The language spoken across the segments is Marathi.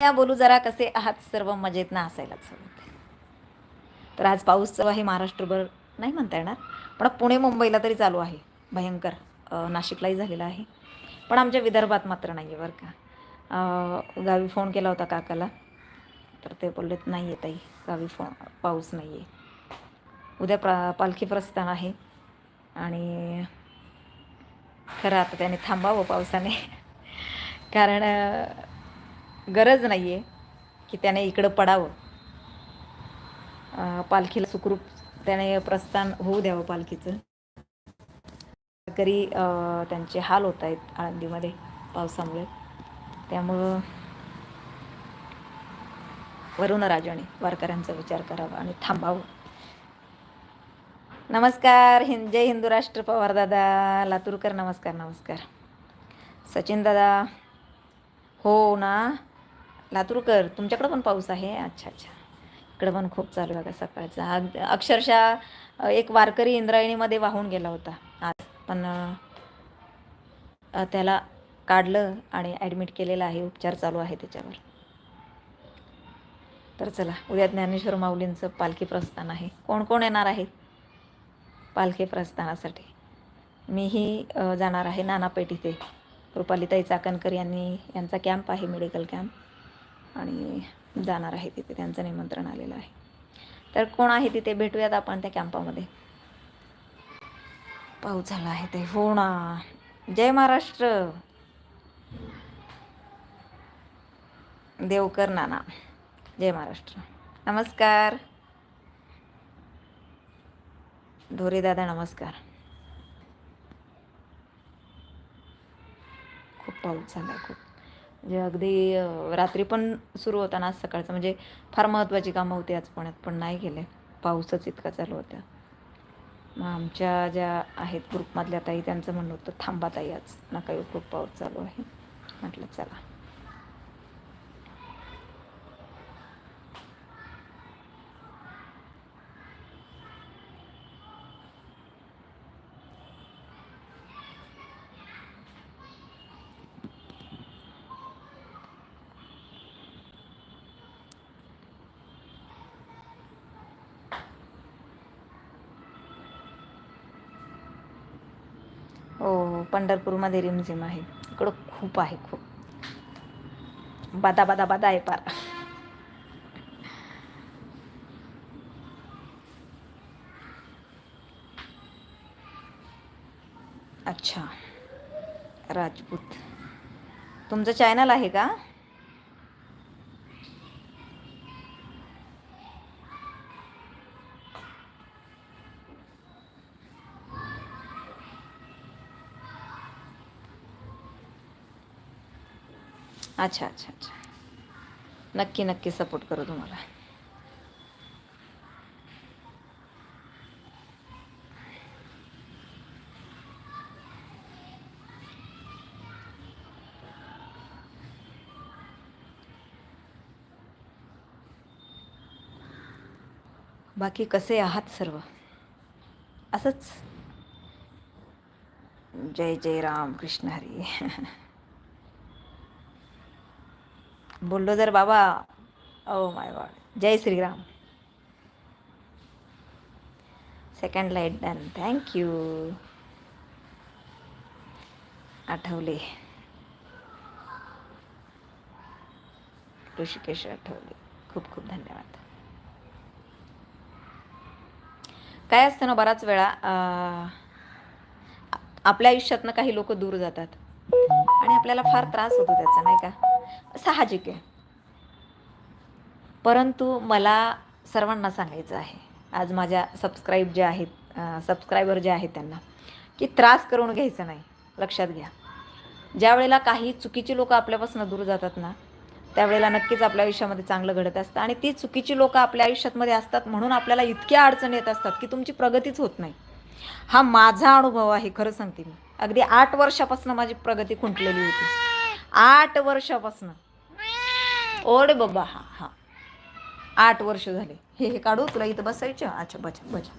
या बोलू जरा कसे आहात सर्व? मजेत ना असायलाच हवं तर आज पाऊस आहे महाराष्ट्रभर नाही म्हणता येणार पण पुणे मुंबईला तरी चालू आहे. भयंकर नाशिकलाही झालेला आहे. पण आमच्या विदर्भात मात्र नाही आहे बरं का. गावी फोन केला होता काकाला तर ते बोललेत नाही आहे ताई गावी फोन पाऊस नाही आहे उद्या प्रा पालखी प्रस्थान आहे आणि खरं आता त्याने थांबावं पावसाने. कारण गरज नाही आहे की त्याने इकडं पडावं. पालखीला सुखरूप त्याने प्रस्थान होऊ द्यावं पालखीचं. तरी त्यांचे हाल होत आहेत आळंदीमध्ये पावसामुळे. त्यामुळं वरुणराजाने वारकऱ्यांचा विचार करावा आणि थांबावं. नमस्कार हिंद जय हिंदू राष्ट्र पवार दादा लातूरकर नमस्कार नमस्कार. सचिन दादा हो ना? लातूरकर तुमच्याकडं पण पाऊस आहे? अच्छा अच्छा. इकडं पण खूप चालू आहे बघा सकाळचा. अक्षरशः एक वारकरी इंद्रायणीमध्ये वाहून गेला होता. आज पण त्याला काढलं आणि ॲडमिट केलेलं आहे. उपचार चालू आहे त्याच्यावर. तर चला उद्या ज्ञानेश्वर माऊलींचं पालखी प्रस्थान आहे. कोण कोण येणार आहे? पालखी प्रस्थानासाठी. मीही जाणार आहे नानापेठ इथे. रुपालीताई चाकणकर यांनी यांचा कॅम्प आहे मेडिकल कॅम्प आणि जाणार आहे तिथे. त्यांचं निमंत्रण आलेलं आहे. तर कोण आहे तिथे? भेटूयात आपण त्या कॅम्पामध्ये. पाऊस झाला आहे ते. हो ना जय महाराष्ट्र. देवकर नाना. जय महाराष्ट्र. नमस्कार. ढोरे दादा नमस्कार. खूप पाऊस झाला खूप. म्हणजे अगदी रात्री पण सुरू होता ना आज सकाळचं. म्हणजे फार महत्त्वाची कामं होती आज पुण्यात पण नाही गेले. पाऊसच इतका चालू होता. मग आमच्या ज्या आहेत ग्रुपमधल्या ताई त्यांचं म्हणणं होतं थांबा ताई आज नका येऊ खूप पाऊस चालू आहे. म्हटलं चला हो पंढरपूरमध्ये रिमझिम आहे. इकडं खूप आहे खूप. बादा बादा बादा आहे पार. अच्छा. राजपूत. तुमचं चॅनल आहे का? अच्छा अच्छा अच्छा. नक्की नक्की सपोर्ट करू तुम्हाला. बाकी कसे आहात सर्व? असंच. जय जय राम कृष्ण हरी. बोललो जर बाबा oh my god Jai Shriram. Second light done thank you Athawale. Rishikesh Athawale. खूप खूप धन्यवाद. काय असतं ना बराच वेळा आपल्या आयुष्यातनं काही लोक दूर जातात. आणि आपल्याला फार त्रास होतो त्याचा नाही का? साहजिक आहे. परंतु मला सर्वांना सांगायचं आहे आज माझ्या सबस्क्राईब जे आहेत सबस्क्रायबर जे आहेत त्यांना की त्रास करून घ्यायचं नाही लक्षात घ्या. ज्या वेळेला काही चुकीची लोकं आपल्यापासून दूर जातात ना त्यावेळेला नक्कीच आपल्या आयुष्यामध्ये चांगलं घडत असतं आणि ती चुकीची लोकं आपल्या आयुष्यातमध्ये असतात म्हणून आपल्याला इतक्या अडचणी येत असतात की तुमची प्रगतीच होत नाही. हा माझा अनुभव आहे खरं सांगते मी. अगदी आठ वर्षापासून माझी प्रगती खुंटलेली होती. आठ वर्षापासून. ओढ बाबा हा हा. आठ वर्ष झाले. हे हे काढू तुला इथं बसायचं? अच्छा बचा बचा.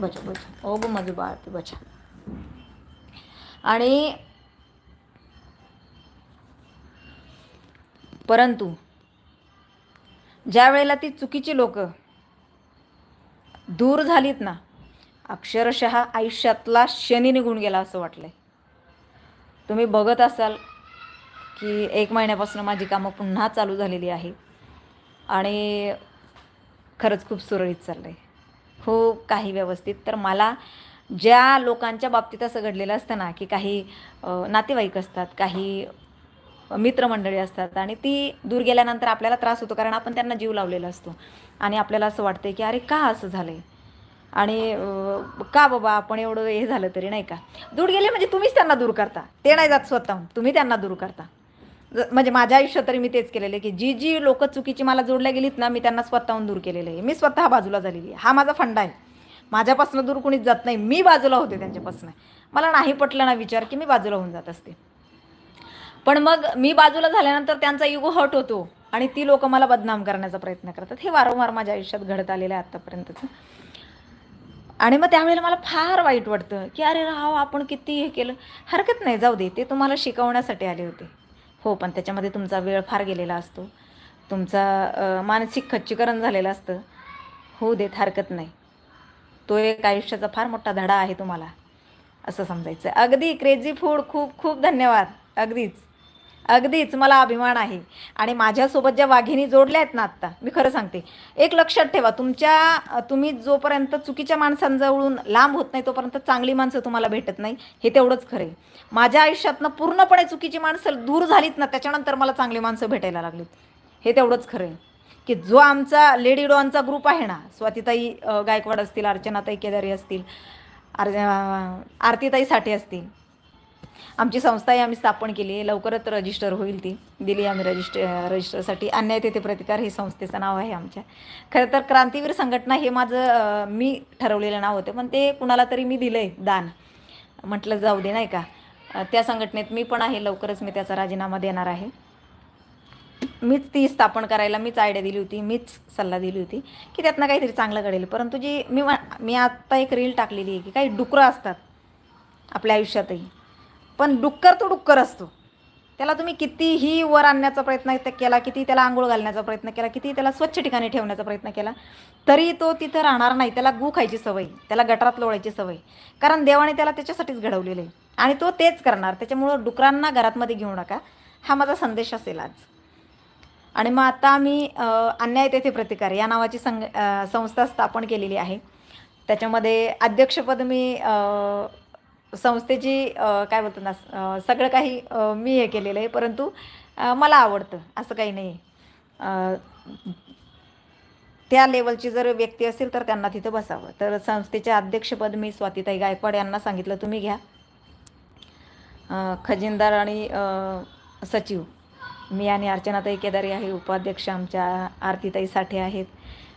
बचा बचा. ओ ब माझं बाळ बचा. आणि परंतु ज्या वेळेला ती चुकीची लोक दूर झालीत ना अक्षरशः आयुष्यातला शनी निघून गेला असं वाटलंय. तुम्ही बघत असाल की एक महिन्यापासून माझी कामं पुन्हा चालू झालेली आहे. आणि खरंच खूप सुरळीत चाललं आहे खूप काही व्यवस्थित. तर मला ज्या लोकांच्या बाबतीत असं घडलेलं असतं ना की काही नातेवाईक असतात काही मित्रमंडळी असतात आणि ती दूर गेल्यानंतर आपल्याला त्रास होतो कारण आपण त्यांना जीव लावलेला असतो. आणि आपल्याला असं वाटतं की अरे का असं झालं आहे आणि का बाबा आपण एवढं हे झालं तरी नाही का? दूर गेले म्हणजे तुम्हीच त्यांना दूर करता. ते नाही जात स्वतःहून. तुम्ही त्यांना दूर करता. म्हणजे माझ्या आयुष्यात तरी मी तेच केलेलं आहे की जी जी लोक चुकीची मला जोडल्या गेलीत ना मी त्यांना स्वतःहून दूर केलेलं आहे. मी स्वतः बाजूला झालेली आहे. हा माझा फंडा आहे. माझ्यापासून दूर कोणीच जात नाही. मी बाजूला होते त्यांच्यापासून. मला नाही पटलं ना विचार की मी बाजूला होऊन जात असते. पण मग मी बाजूला झाल्यानंतर त्यांचा युगो हट होतो आणि ती लोक मला बदनाम करण्याचा प्रयत्न करतात. हे वारंवार माझ्या आयुष्यात घडत आलेलं आहे आत्तापर्यंतचं आणि मग त्यावेळेला मला फार वाईट वाटतं की अरे राव आपण किती हे केलं? हरकत नाही. जाऊ दे ते तुम्हाला शिकवण्यासाठी आले होते. हो पण त्याच्यामध्ये तुमचा वेळ फार गेलेला असतो. तुमचा मानसिक खच्चीकरण झालेलं असतं. होऊ देत हरकत नाही. तो एक आयुष्याचा फार मोठा धडा आहे तुम्हाला असं समजायचं अगदी क्रेझी फूड खूप खूप धन्यवाद. अगदीच. अगदीच मला अभिमान आहे. आणि माझ्यासोबत ज्या वाघिणी जोडल्या आहेत ना आत्ता मी खरं सांगते. एक लक्षात ठेवा तुमच्या तुम्ही जोपर्यंत चुकीच्या माणसांजवळून लांब होत नाही तोपर्यंत चांगली माणसं तुम्हाला भेटत नाही. हे तेवढंच खरं आहे. माझ्या आयुष्यातनं पूर्णपणे चुकीची माणसं दूर झालीत ना त्याच्यानंतर मला चांगली माणसं भेटायला लागलीत. हे तेवढंच खरं आहे. की जो आमचा लेडी डॉनचा ग्रुप आहे ना स्वातीताई गायकवाड असतील अर्चनाताई केदारी असतील आर आरतीताई साठे असतील आमची संस्थाही आम्ही स्थापन केली. आहे लवकरच रजिस्टर होईल ती. दिली आम्ही रजिस्टर रजिस्टरसाठी अन्याय तेथे प्रतिकार हे संस्थेचं नाव आहे आमच्या. खरं तर क्रांतीवीर संघटना हे माझं मी ठरवलेलं नाव होतं. पण ते कुणाला तरी मी दिलं आहे दान. म्हटलं जाऊ दे नाही का? त्या संघटनेत मी पण आहे. लवकरच मी त्याचा राजीनामा देणार आहे. मीच ती स्थापन करायला मीच आयडिया दिली होती. मीच सल्ला दिली होती की त्यातनं काहीतरी चांगलं घडेल. परंतु जी मी मा- मी आत्ता एक रील टाकलेली आहे की काही डुकरं असतात आपल्या आयुष्यातही. पण डुक्कर तो डुक्कर असतो. त्याला तुम्ही कितीही वर आणण्याचा प्रयत्न केला किती त्याला आंघोळ घालण्याचा प्रयत्न केला किती त्याला स्वच्छ ठिकाणी ठेवण्याचा प्रयत्न केला तरी तो तिथं राहणार नाही. त्याला गू खायची सवय त्याला गटारात लोळायची सवय. कारण देवाने त्याला त्याच्यासाठीच घडवलेलं आहे. आणि तो तेच करणार. त्याच्यामुळं डुकरांना घरातमध्ये घेऊ नका. हा माझा संदेश असेल आज. आणि मग आता मी अन्याय तेथे प्रतिकार या नावाची संघ संस्था स्थापन केलेली आहे. त्याच्यामध्ये अध्यक्षपद मी संस्थेची काय बोलतो ना सगळं काही मी हे केलेलं आहे. परंतु मला आवडतं असं काही नाही. त्या लेवलची जर व्यक्ती असेल तर त्यांना तिथं बसावं. तर संस्थेचे अध्यक्षपद मी स्वातीताई गायकवाड यांना सांगितलं तुम्ही घ्या. खजिनदार आणि सचिव. मी आणि अर्चनाताई केदारी आहे उपाध्यक्ष आमच्या आरतीताई साठे आहेत.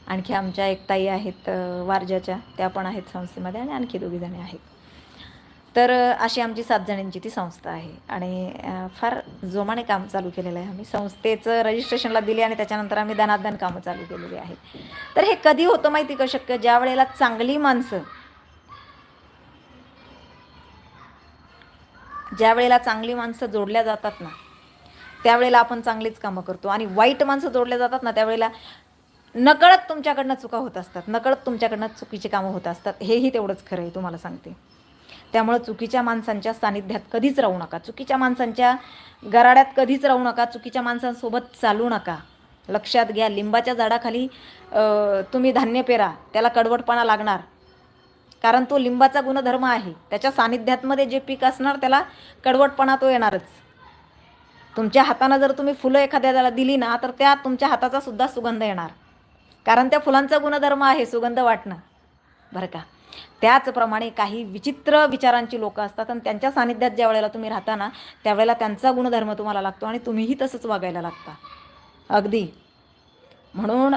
आणखी आमच्या एक ताई आहेत वारजाच्या त्या पण आहेत संस्थेमध्ये आणि आणखी दोघीजणी आहेत. तर अशी आमची सात जणींची ती संस्था आहे. आणि फार जोमाने काम चालू केलेलं आहे आम्ही. संस्थेचं रजिस्ट्रेशनला दिले आणि त्याच्यानंतर आम्ही दनादन कामं चालू केलेली आहेत. तर हे कधी होतं माहिती का? शक्य ज्या वेळेला चांगली माणसं ज्या वेळेला चांगली माणसं जोडल्या जातात ना त्यावेळेला आपण चांगलीच कामं करतो. आणि वाईट माणसं जोडल्या जातात ना त्यावेळेला नकळत तुमच्याकडनं चुका होत असतात. नकळत तुमच्याकडनं चुकीची कामं होत असतात. हेही तेवढंच खरं आहे तुम्हाला सांगते. त्यामुळं चुकीच्या माणसांच्या सानिध्यात कधीच राहू नका. चुकीच्या माणसांच्या गराड्यात कधीच राहू नका. चुकीच्या माणसांसोबत चालू नका. लक्षात घ्या लिंबाच्या झाडाखाली तुम्ही धान्य पेरा त्याला कडवटपणा लागणार. कारण तो लिंबाचा गुणधर्म आहे. त्याच्या सानिध्यातमध्ये जे पीक असणार त्याला कडवटपणा तो येणारच. तुमच्या हातानं जर तुम्ही फुलं एखाद्याला दिली ना तर त्या तुमच्या हाताचा सुद्धा सुगंध येणार. कारण त्या फुलांचा गुणधर्म आहे सुगंध वाटणं. बरं का? त्याचप्रमाणे काही विचित्र विचारांची लोकं असतात आणि त्यांच्या सानिध्यात ज्या वेळेला तुम्ही राहता ना त्यावेळेला त्यांचा गुणधर्म तुम्हाला लागतो आणि तुम्हीही तसंच वागायला लागता. अगदी. म्हणून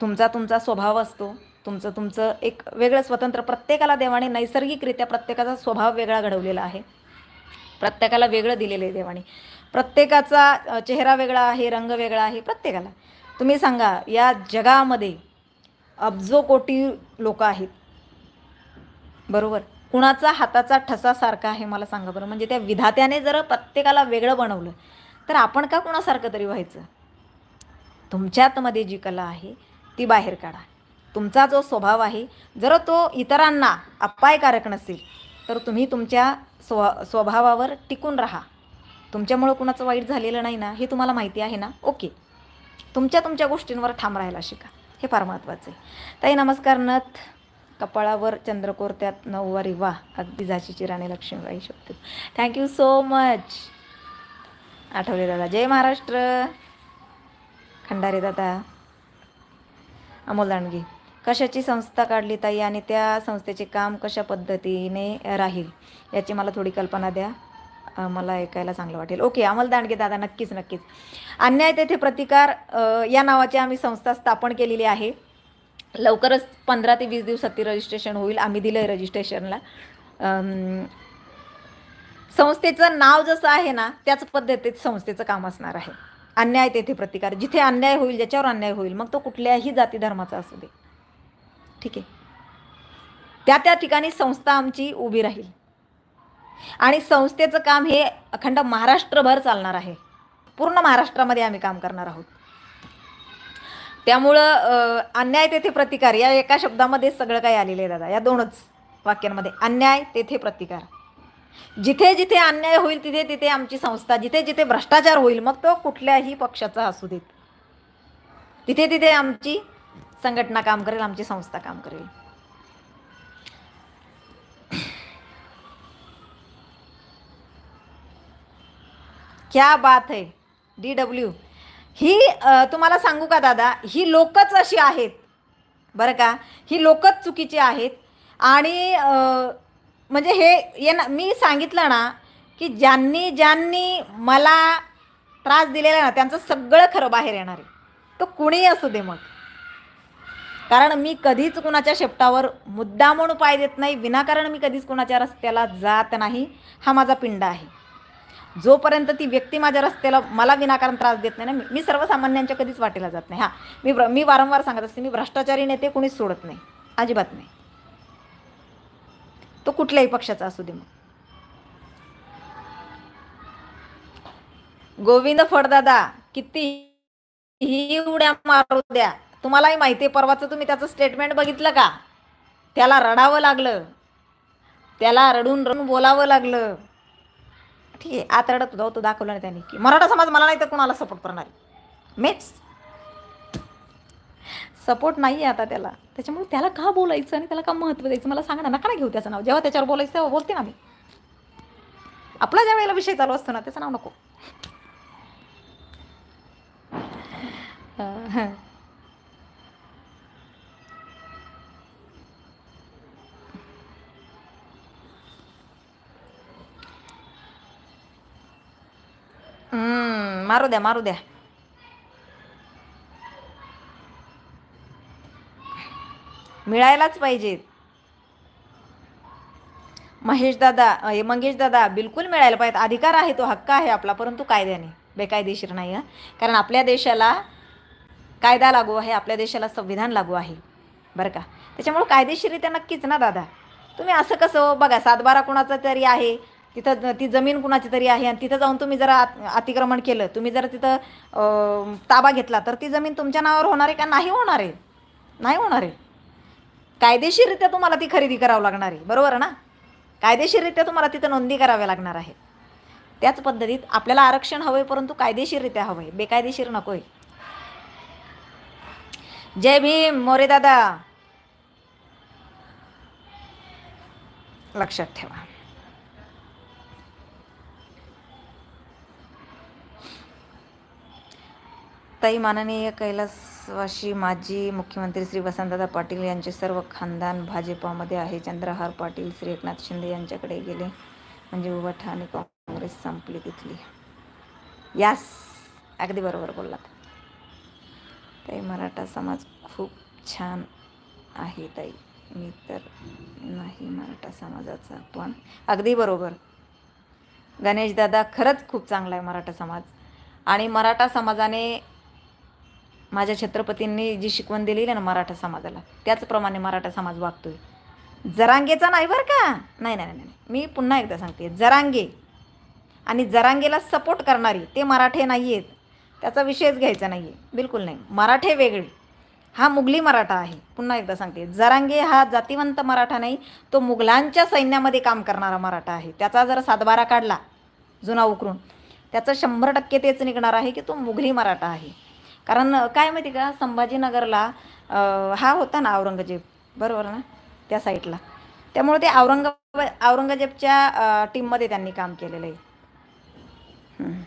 तुमचा तुमचा स्वभाव असतो. तुमचं तुमचं एक वेगळं स्वतंत्र प्रत्येकाला देवाने नैसर्गिकरित्या प्रत्येकाचा स्वभाव वेगळा घडवलेला आहे. प्रत्येकाला वेगळं दिलेलं आहे देवाने. प्रत्येकाचा चेहरा वेगळा आहे रंग वेगळा आहे प्रत्येकाला. तुम्ही सांगा या जगामध्ये अब्जो कोटी लोक आहेत. बरोबर. कुणाचा हाताचा ठसा सारखा आहे मला सांगा बरं. म्हणजे त्या विधात्याने जर प्रत्येकाला वेगळं बनवलं तर आपण का कुणासारखं तरी व्हायचं? तुमच्यातमध्ये जी कला आहे ती बाहेर काढा. तुमचा जो स्वभाव आहे जर तो इतरांना अपायकारक नसेल तर तुम्ही तुमच्या स्व स्वभावावर टिकून राहा. तुमच्यामुळं कुणाचं वाईट झालेलं नाही ना हे तुम्हाला माहिती आहे ना? ओके. तुमच्या तुमच्या गोष्टींवर ठाम राहायला शिका. हे फार महत्त्वाचं आहे. ताई नमस्कार नथ. कपाळावर चंद्रकोर त्यात नऊवारी वा. अगदी झाशीची राणी लक्ष्मीबाई शोधते थँक्यू सो मच आठवले दादा जय महाराष्ट्र. खंडारे दादा. अमोल दांडगे कशाची संस्था काढली ताई आणि त्या संस्थेचे काम कशा पद्धतीने राहील? याची मला थोडी कल्पना द्या. मला ऐकायला चांगलं वाटेल. ओके अमल दांडगे दादा नक्कीच नक्कीच. अन्याय तेथे प्रतिकार या नावाची आम्ही संस्था स्थापन केलेली आहे. लवकरच पंधरा ते वीस दिवसात ती रजिस्ट्रेशन होईल. आम्ही दिलं आहे रजिस्ट्रेशनला संस्थेचं नाव जसं आहे ना त्याच पद्धतीत संस्थेचं काम असणार आहे. अन्याय तेथे प्रतिकार. जिथे अन्याय होईल ज्याच्यावर अन्याय होईल मग तो कुठल्याही जाती धर्माचा असू दे. ठीक आहे? त्या त्या ठिकाणी संस्था आमची उभी राहील. आणि संस्थेचं काम हे अखंड महाराष्ट्रभर चालणार आहे. पूर्ण महाराष्ट्रामध्ये आम्ही काम करणार आहोत. त्यामुळं अन्याय तेथे प्रतिकार. या एका शब्दामध्ये सगळं काही आलेलं आहे दादा. या दोनच वाक्यांमध्ये. अन्याय तेथे प्रतिकार. जिथे जिथे अन्याय होईल तिथे तिथे आमची संस्था जिथे जिथे भ्रष्टाचार होईल मग तो कुठल्याही पक्षाचा असू देत. तिथे तिथे आमची संघटना काम करेल आमची संस्था काम करेल. क्या बात है डी डब्ल्यू ही तुम्हाला सांगू का दादा? ही लोकच अशी आहेत. बरं का? ही लोकच चुकीची आहेत. आणि म्हणजे हे ये ना मी सांगितलं ना की ज्यांनी ज्यांनी मला त्रास दिलेला ना त्यांचं सगळं खरं बाहेर येणार आहे. तो कुणीही असू दे मग. कारण मी कधीच कुणाच्या शेपटावर मुद्दा म्हणून पाय देत नाही. विनाकारण मी कधीच कुणाच्या रस्त्याला जात नाही. हा माझा पिंड आहे. जोपर्यंत ती व्यक्ती माझ्या रस्त्याला मला विनाकारण त्रास देत नाही ना मी- सर्वसामान्यांच्या कधीच वाटेला जात नाही. हां मी मी वारंवार सांगत असते मी भ्रष्टाचारी नेते कुणीच सोडत नाही. अजिबात नाही. तो कुठल्याही पक्षाचा असू दे मग. गोविंद फडदादा किती ही उड्या मारू द्या. तुम्हालाही माहिती आहे परवाचं तुम्ही त्याचं स्टेटमेंट बघितलं का? त्याला रडावं लागलं. त्याला रडून रडून बोलावं लागलं. ठीक आहे आतरडत होता तो दाखवला नाही त्यांनी. की मराठा समाज मला नाही तर कोणाला सपोर्ट करणार आहे? मेच. सपोर्ट नाही आहे आता त्याला. त्याच्यामुळे त्याला का बोलायचं आणि त्याला का महत्त्व द्यायचं? मला सांगा ना नका ना घेऊ त्याचं नाव. जेव्हा त्याच्यावर बोलायचं तेव्हा बोलते ना मी. आपला ज्या वेळेला विषय चालू असतो ना त्याचं नाव नको. मारू द्या मारू द्या. मिळायलाच पाहिजेत महेश दादा अ, मंगेश दादा बिलकुल मिळायला पाहिजे. अधिकार आहे तो हक्क आहे आपला परंतु कायद्याने बेकायदेशीर नाही कारण आपल्या देशाला कायदा लागू आहे आपल्या देशाला संविधान लागू आहे. बरं का? त्याच्यामुळं कायदेशीरित्या नक्कीच ना दादा? तुम्ही असं कसं हो? बघा सातबारा कुणाचा तरी आहे तिथं ज- ती जमीन कुणाची तरी आहे आणि तिथं जाऊन तुम्ही जरा आत- अतिक्रमण केलं. तुम्ही जर तिथं ताबा घेतला तर ती जमीन तुमच्या नावावर होणार आहे का? नाही होणार आहे. नाही होणार आहे. कायदेशीररित्या तुम्हाला ती खरेदी करावं लागणार आहे. बरोबर ना? कायदेशीररित्या तुम्हाला तिथं नोंदी कराव्या लागणार आहे. त्याच पद्धतीत आपल्याला आरक्षण हवं आहे परंतु कायदेशीररित्या हवं आहे बेकायदेशीर नको आहे जय भीम मोरे दादा. लक्षात ठेवा. ताई माननीय कैलासवाशी माजी मुख्यमंत्री श्री वसंतदादा पाटील यांचे सर्व खानदान भाजपामध्ये आहे. चंद्रहार पाटील श्री एकनाथ शिंदे यांच्याकडे गेले. म्हणजे उभा आणि काँग्रेस संपली तिथली. यास अगदी बरोबर बोललात. ताई मराठा समाज खूप छान आहे ताई. मी तर नाही मराठा समाजाचा पण अगदी बरोबर. गणेशदादा खरंच खूप चांगला आहे मराठा समाज. आणि मराठा समाजाने माझ्या छत्रपतींनी जी शिकवण दिलेली आहे ना मराठा समाजाला त्याचप्रमाणे मराठा समाज वागतोय. जरांगेचा नाही बरं का? नाही नाही नाही नाही. मी पुन्हा एकदा सांगते. जरांगे आणि जरांगेला सपोर्ट करणारी ते मराठे नाही आहेत त्याचा विषयच घ्यायचा नाही आहे बिलकुल नाही. मराठे वेगळे. हा मुघली मराठा आहे. पुन्हा एकदा सांगते. जरांगे हा जातिवंत मराठा नाही तो मुघलांच्या सैन्यामध्ये काम करणारा मराठा आहे. त्याचा जर सातबारा काढला जुना उकरून त्याचं शंभर टक्के तेच निघणार आहे की तो मुघली मराठा आहे. कारण काय माहिती का संभाजीनगरला हा होता ना औरंगजेब बरोबर ना त्या साईडला त्यामुळे ते औरंगाबाद औरंगजेबच्या टीममध्ये त्यांनी काम केलेलं आहे हम्म.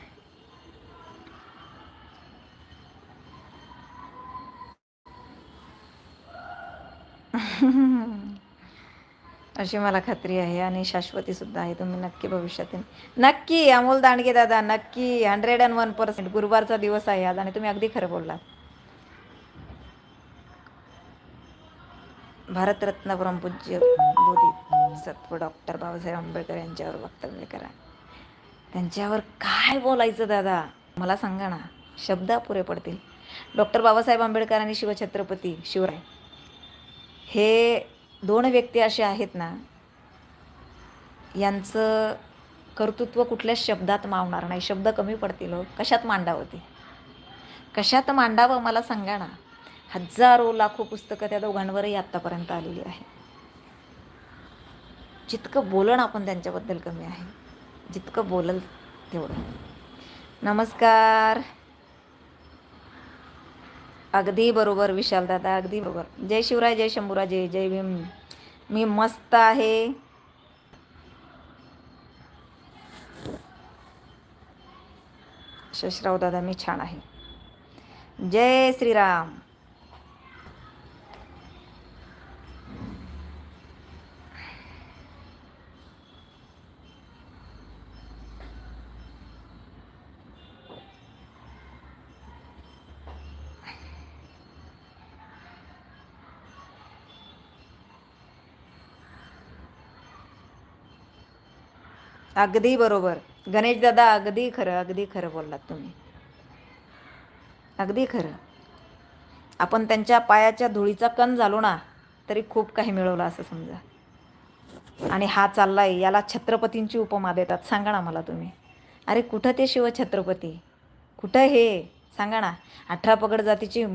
अशी मला खात्री आहे आणि शाश्वतीसुद्धा आहे. तुम्ही नक्की भविष्यातील नक्की अमोल दांडगे दादा नक्की. हंड्रेड अँड वन पर्सेंट गुरुवारचा दिवस आहे आज आणि तुम्ही अगदी खरं बोललात. भारतरत्न परमपूज्य बोधी सत्व डॉक्टर बाबासाहेब आंबेडकर यांच्यावर वक्तव्य करा. त्यांच्यावर काय बोलायचं दादा? मला सांगा ना शब्द पुरे पडतील. डॉक्टर बाबासाहेब आंबेडकर आणि शिवछत्रपती शिवराय. हे दोन व्यक्ती असे आहेत ना यांचं कर्तृत्व कुठल्याच शब्दात मावणार नाही. शब्द कमी पडतील हो. कशात मांडावं ते कशात मांडावं मला सांगा ना. हजारो लाखो पुस्तकं त्या दोघांवरही आत्तापर्यंत आलेली आहे जितकं बोलणं आपण त्यांच्याबद्दल कमी आहे जितकं बोलल तेवढं. नमस्कार. अगदी बरोबर विशाल दादा अगदी बरोबर. जय शिवराय जय शंभूराजे जय भीम. मी मस्त आहे. शशराव दादा मी छान आहे. जय श्रीराम. अगदी बरोबर. गणेश दादा अगदी खरं अगदी खरं बोललात तुम्ही. अगदी खरं. आपण त्यांच्या पायाच्या धुळीचा कण झालो ना तरी खूप काही मिळवलं असं समजा. आणि हा चालला आहे याला छत्रपतींची उपमा देतात. सांगा ना मला तुम्ही. अरे कुठं ते शिवछत्रपती? कुठं हे? सांगा ना. अठरा पगड जातीची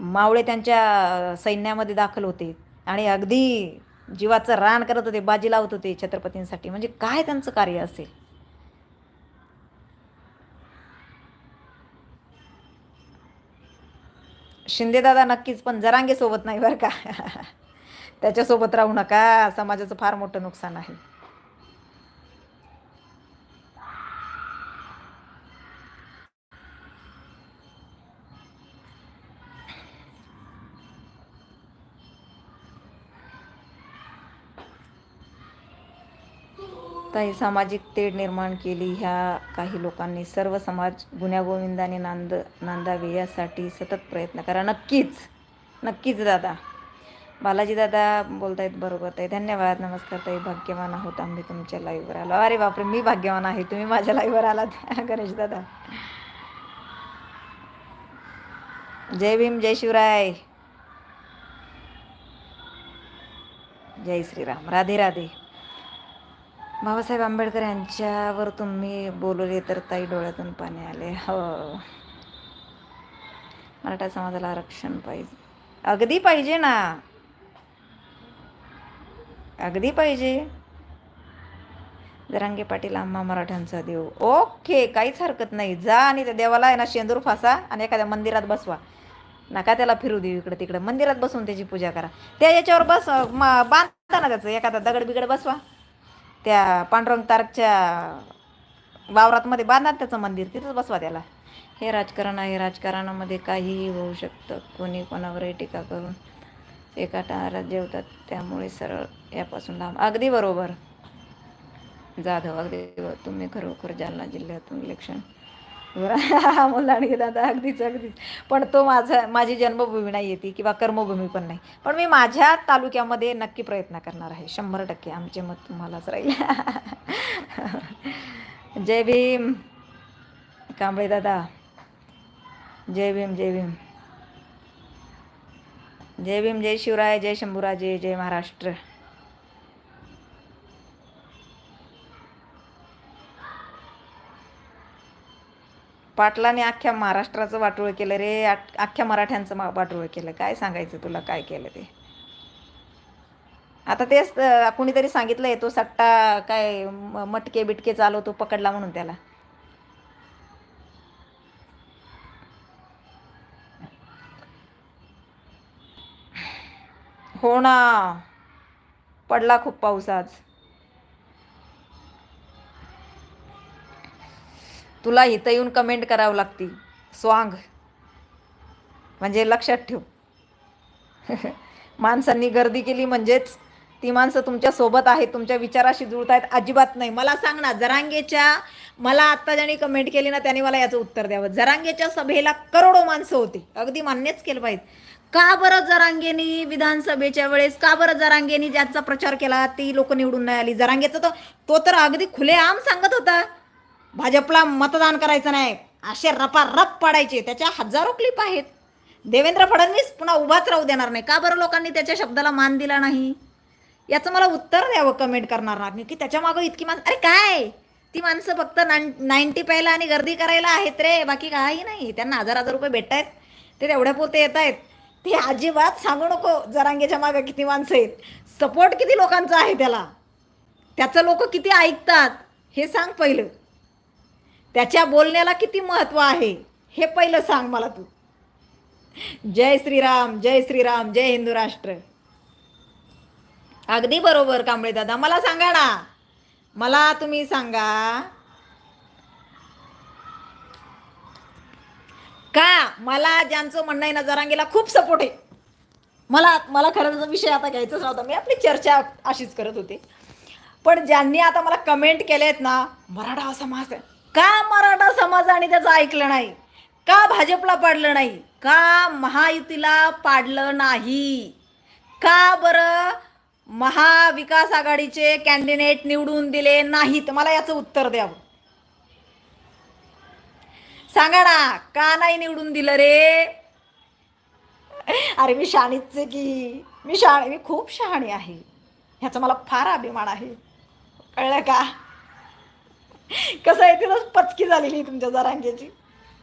मावळे त्यांच्या सैन्यामध्ये दाखल होते. आणि अगदी जीवाचं रान करत होते बाजी लावत होते छत्रपतींसाठी. म्हणजे काय त्यांचं कार्य असेल? शिंदेदादा नक्कीच पण जरांगे सोबत नाही बरं का? त्याच्यासोबत राहू नका. समाजाचं फार मोठं नुकसान आहे. ताई सामाजिक तेढ निर्माण केली. ह्या काही लोकांनी सर्व समाज गुण्यागोविंदाने नांद नांदावे यासाठी सतत प्रयत्न करा. नक्कीच नक्कीच दादा. बालाजी दादा बोलतायत बरोबर ताई. धन्यवाद. नमस्कार ताई. भाग्यवान आहोत आम्ही तुमच्या लाईव्हवर आलो. अरे बापरे मी भाग्यवान आहे. तुम्ही माझ्या लाईव्हवर आलात. गणेश दादा. जय भीम जय शिवराय. जय श्रीराम. राधे राधे. बाबासाहेब आंबेडकर यांच्यावर तुम्ही बोलवले तर ताई डोळ्यातून पाणी आले. हो. मराठा समाजाला आरक्षण पाहिजे. अगदी पाहिजे ना. अगदी पाहिजे. जरांगे पाटील आम्हा मराठ्यांचा देव. ओके काहीच हरकत नाही. जा आणि त्या देवाला आहे ना शेंदूर फासा आणि एखाद्या मंदिरात बसवा. नका त्याला फिरू देऊ इकडं तिकडं. मंदिरात बसून त्याची पूजा करा. त्या याच्यावर बस बांधताना बांधता ना त्याचं. एखादा दगड बिगड बसवा. त्या पांडुरंग तारकच्या वावरातमध्ये बांधा त्याचं मंदिर तिथंच बसवा त्याला. हे राजकारण आहे राजकारणामध्ये काहीही होऊ शकतं. कोणी कोणावरही टीका करून एका टाळात जेवतात त्यामुळे सरळ यापासून लांब. अगदी बरोबर. जाधव अगदी तुम्ही खरोखर जालना जिल्ह्यातून इलेक्शन मुलांनी दादा अगदीच अगदीच. पण तो माझा माझी जन्मभूमी नाही येते किंवा कर्मभूमी पण नाही. पण मी माझ्या तालुक्यामध्ये नक्की प्रयत्न करणार आहे. शंभर टक्के आमचे मत तुम्हालाच राहील. जय भीम. कांबळे दादा. जय भीम जय भीम. जय भीम जय शिवराय जय शंभूराजे जय महाराष्ट्र. पाटलाने अख्ख्या महाराष्ट्राचं वाटोळं केलं रे. अख्ख्या मराठ्यांचं मा- वाटोळं केलं. काय सांगायचं तुला? काय केलं ते? आता तेच अं, कुणीतरी सांगितलंय तो सट्टा काय म- मटके बिटके चालवतो पकडला म्हणून त्याला. हो ना. पडला खूप पाऊस आज. तुला इथं येऊन कमेंट करावं लागती स्वांग. म्हणजे लक्षात ठेव. माणसांनी गर्दी केली म्हणजेच ती माणसं तुमच्यासोबत आहेत तुमच्या विचाराशी जुळत आहेत अजिबात नाही. मला सांग ना जरांगेच्या मला आत्ता ज्याने कमेंट केली ना त्याने मला याचं उत्तर द्यावं. जरांगेच्या सभेला करोडो माणसं होती. अगदी मान्यच केलं पाहिजे. का बरं जरांगेनी विधानसभेच्या वेळेस का बरं जरांगेनी ज्यांचा प्रचार केला ती लोक निवडून नाही आली? जरांगेचा तर तो तर अगदी खुलेआम सांगत होता. भाजपला मतदान करायचं नाही. असे रपारप पाडायचे. त्याच्या हजारो क्लिप आहेत. देवेंद्र फडणवीस पुन्हा उभाच राहू देणार नाही. का बरं लोकांनी त्याच्या शब्दाला मान दिला नाही? याचं मला उत्तर द्यावं कमेंट करणार नाही की त्याच्या मागं इतकी माणसं अरे काय? ती माणसं फक्त नाईन नाईन्टी प्यायला आणि गर्दी करायला आहेत रे. बाकी काही नाही. त्यांना हजार हजार रुपये भेटत आहेत. ते तेवढ्या पुरते येत आहेत. ते अजिबात सांगू नको. जरांगेच्या मागं किती माणसं आहेत. सपोर्ट किती लोकांचा आहे त्याला? त्याचं लोक किती ऐकतात? हे सांग पहिलं. त्याच्या बोलण्याला किती महत्त्व आहे? हे पहिलं सांग मला तू. जय श्रीराम जय श्रीराम जय हिंदू राष्ट्र. अगदी बरोबर कांबळे दादा. मला सांगा ना. मला तुम्ही सांगा. का मला ज्यांचं म्हणणं आहे ना जरांगीला खूप सपोर्ट आहे. मला मला खरंच विषय आता घ्यायचाच नव्हता. मी आपली चर्चा अशीच करत होते. पण ज्यांनी आता मला कमेंट केले आहेत ना मराठा समाज आहे. का मराठा समाजाने त्याचं ऐकलं नाही? का भाजपला पाडलं नाही? का महायुतीला पाडलं नाही? का बरं महाविकास आघाडीचे कॅन्डिडेट निवडून दिले नाहीत? मला याचं उत्तर द्यावं सांगा ना का नाही निवडून दिलं रे? अरे मी शाणीच की. मी शहाणी मी खूप शहाणी आहे. ह्याचा मला फार अभिमान आहे. कळलं का? कसं आहे तिथंच पचकी झालेली तुमच्या जरांगेची.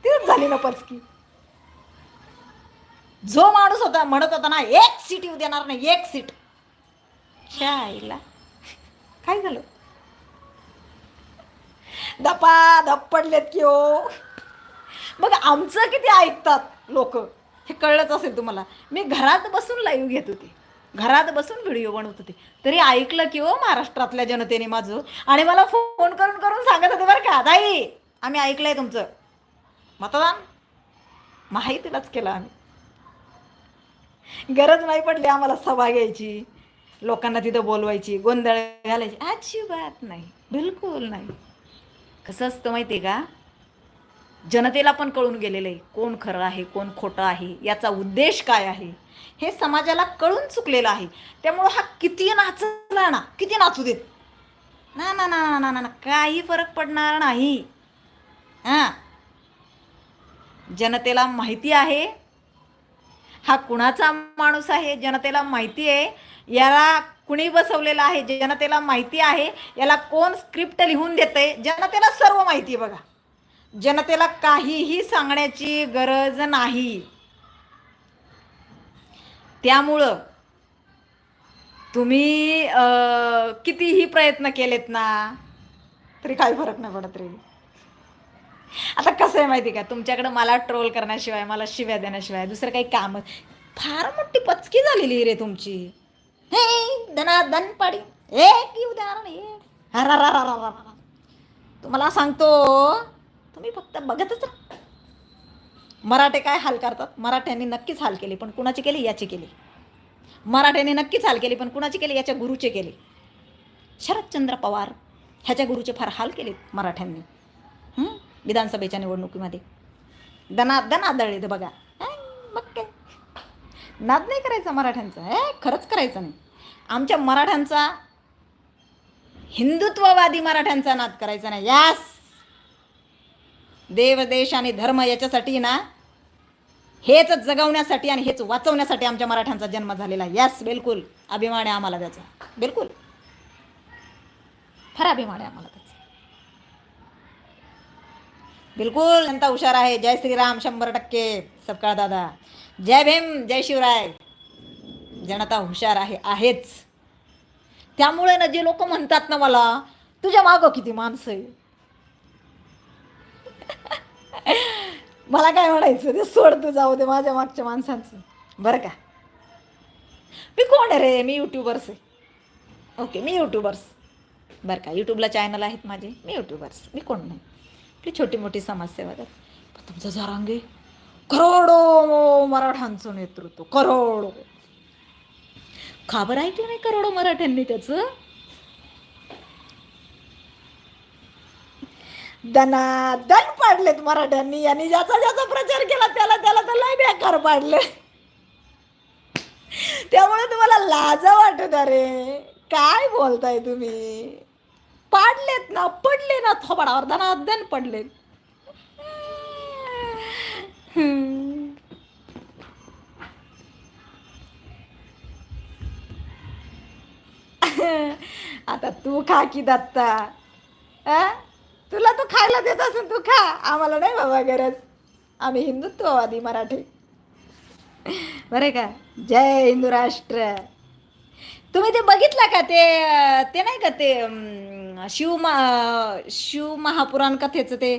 तिथंच झाली ना पचकी. जो माणूस होता म्हणत होता ना एक सीट येऊ देणार नाही एक सीट. आईला. काय झालं? धपा धप पडलेत की हो. मग आमचं किती ऐकतात लोक? हे कळलंच असेल तुम्हाला. मी घरात बसून लाईव्ह घेत होते. घरात बसून व्हिडिओ बनवत होते. तरी ऐकलं की हो महाराष्ट्रातल्या जनतेने माझं. आणि मला फोन करून करून सांगत होते बरं का ताई आम्ही ऐकलंय तुमचं. मतदान? माहितीलाच केलं आम्ही. गरज नाही पडली आम्हाला सभा घ्यायची लोकांना तिथं बोलवायची गोंधळ घालायची. अजिबात नाही बिलकुल नाही. कसं असतं माहिती आहे का? जनतेला पण कळून गेलेलं आहे कोण खरं आहे कोण खोटं आहे याचा उद्देश काय आहे? हे समाजाला कळून चुकलेलं आहे. त्यामुळं हा किती नाचला ना किती नाचू देत? ना ना ना ना ना ना ना काही फरक पडणार नाही. हां. जनतेला माहिती आहे. हा कुणाचा माणूस आहे? जनतेला माहिती आहे. याला कुणी बसवलेला आहे? जनतेला माहिती आहे. याला कोण स्क्रिप्ट लिहून देते जनतेला सर्व माहिती आहे बघा. जनतेला काहीही सांगण्याची गरज नाही. त्यामुळं तुम्ही कितीही प्रयत्न केलेत ना तरी काही फरक नाही पडत रे. आता कसं आहे माहिती का? तुमच्याकडं मला ट्रोल करण्याशिवाय मला शिव्या देण्याशिवाय दुसरं काही काम फार मोठी पचकी झालेली रे तुमची. हे दना धन पाडी एक येऊ तुम्हाला सांगतो तुम्ही फक्त बघतच राहा. मराठे काय हाल करतात? मराठ्यांनी नक्कीच हाल केले पण कुणाची केली? याची केली. मराठ्यांनी नक्कीच हाल केली पण कुणाची केली? याच्या गुरुचे केले. शरदचंद्र पवार ह्याच्या गुरुचे फार हाल केले मराठ्यांनी. विधानसभेच्या निवडणुकीमध्ये. दना दना दळले बघा. मग काय? नाद नाही करायचा मराठ्यांचा. हे खरंच करायचं नाही. आमच्या मराठ्यांचा हिंदुत्ववादी मराठ्यांचा नाद करायचा नाही. यास! देव देश आणि धर्म याच्यासाठी ना हेच जगवण्यासाठी आणि हेच वाचवण्यासाठी आमच्या मराठ्यांचा जन्म झालेला आहे. बिलकुल. अभिमान आहे आम्हाला त्याचा. बिलकुल. फार अभिमान आहे आम्हाला त्याचा. बिलकुल. जनता हुशार आहे. जय श्रीराम शंभर टक्के. सपकाळ दादा. जय भीम जय शिवराय. जनता हुशार आहे आहेच. त्यामुळे ना जे लोक म्हणतात ना मला तुझ्या मागं किती माणसं आहे मला काय म्हणायचं? ते सोड तू जाऊ दे माझ्या मागच्या माणसांचं. बरं का? मी कोण आहे रे? मी युट्यूबर्स आहे. ओके मी युट्यूबर्स बरं का? यूट्यूबला चॅनल आहेत माझे. मी युट्यूबर्स मी कोण नाही? आपली छोटी मोठी समाजसेवा करत पण तुमचं जरांगे करोडो मराठ्यांचं नेतृत्व. करोडो. खबर ऐकलं नाही करोडो मराठ्यांनी त्याचं? दना दन पाडलेत मराठ्यांनी. आणि ज्याचा ज्याचा प्रचार केला त्याला त्याला तर लय बेकार पाडले. त्यामुळे तुम्हाला लाजा वाटत अरे काय बोलताय तुम्ही? पाडलेत ना पडले ना थोबाडावर दना दन पडलेत. आता तू खा की दत्ता. आ? तुला तो खायला देत असेल तू खा. आम्हाला नाही बाबा गरज. आम्ही हिंदुत्ववादी मराठी. बरं का? जय हिंदू राष्ट्र. तुम्ही ते बघितलं का? ते ते नाही का ते शिव शिव महापुराण कथेचं ते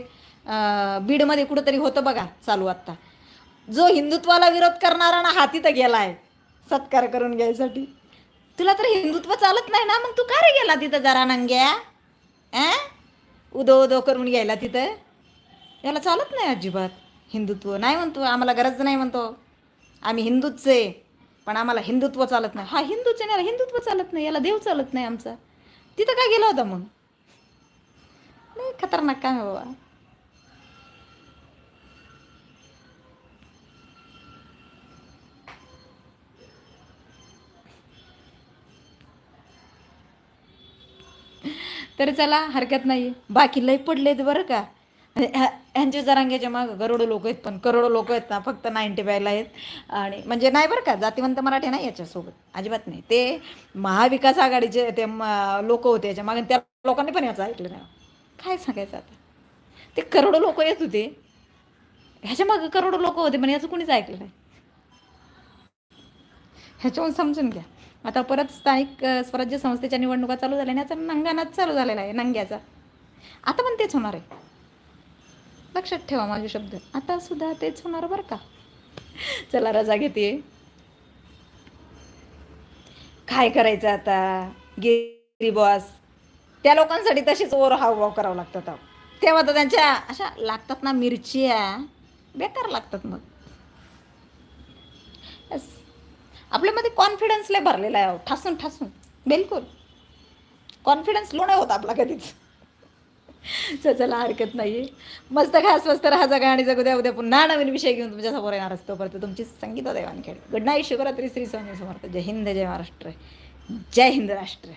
बीडमध्ये कुठंतरी होतं बघा चालू आत्ता. जो हिंदुत्वाला विरोध करणारा ना हा तिथं गेलाय. सत्कार करून घ्यायसाठी. तुला तर हिंदुत्व चालत नाही ना? मग तू का रे गेला तिथं जरा नंग्या? अ? उदो उदो करून घ्यायला तिथं. याला चालत नाही अजिबात हिंदुत्व. नाही म्हणतो आम्हाला गरज नाही म्हणतो. आम्ही हिंदूच आहे पण आम्हाला हिंदुत्व चालत नाही. हा हिंदूच आहे ना याला हिंदुत्व चालत नाही याला देव चालत नाही आमचा. तिथं काय गेला होता मग? नाही खतरनाक काय हो बाबा. तर चला हरकत नाही. बाकी लय पडलेत बरं का. ह्या- ह्यांचे जरांग्याच्या मागं करोडो लोक आहेत पण करोडो लोक आहेत ना फक्त नाईन्टी फायला आहेत. आणि म्हणजे नाही बरं का जातीवंत मराठी नाही याच्यासोबत अजिबात नाही. ते महाविकास आघाडीचे ते लोक होते याच्या मागे त्या लोकांनी पण याचं ऐकलं नाही. काय सांगायचं आता? ते करोडो लोक येत होते. ह्याच्या मागं करोडो लोक होते पण याचं कुणीच ऐकलं नाही. ह्याच्यावर समजून घ्या. आता परत स्थानिक स्वराज्य संस्थेच्या निवडणुका चालू झाल्या आणि याचा नंगानाच चालू झालेला आहे नंग्याचा. आता पण तेच होणार आहे. लक्षात ठेवा माझे शब्द. आता सुद्धा तेच होणार बरं का? चला रजा घेते. काय करायचं आता? गिरी बॉस. त्या लोकांसाठी तशीच ओर हावभाव करावं लागतात तेव्हा तर त्यांच्या अशा लागतात ना मिरच्या. बेकार लागतात मग. आपल्यामध्ये कॉन्फिडन्स लय भरलेला आहे ठासून ठासून. बिलकुल. कॉन्फिडन्स लो नाही होता आपला कधीच. चला हरकत नाही मस्त खा स्वस्त राहा जगा आणि जगू द्या. उद्या पुन्हा नवीन विषय घेऊन तुमच्यासमोर येणार असतो. परत तुमची Sangeeta देवाणखेड. Good night Shivratri Shri Swami Samarth. जय हिंद जय महाराष्ट्र. जय हिंद राष्ट्र.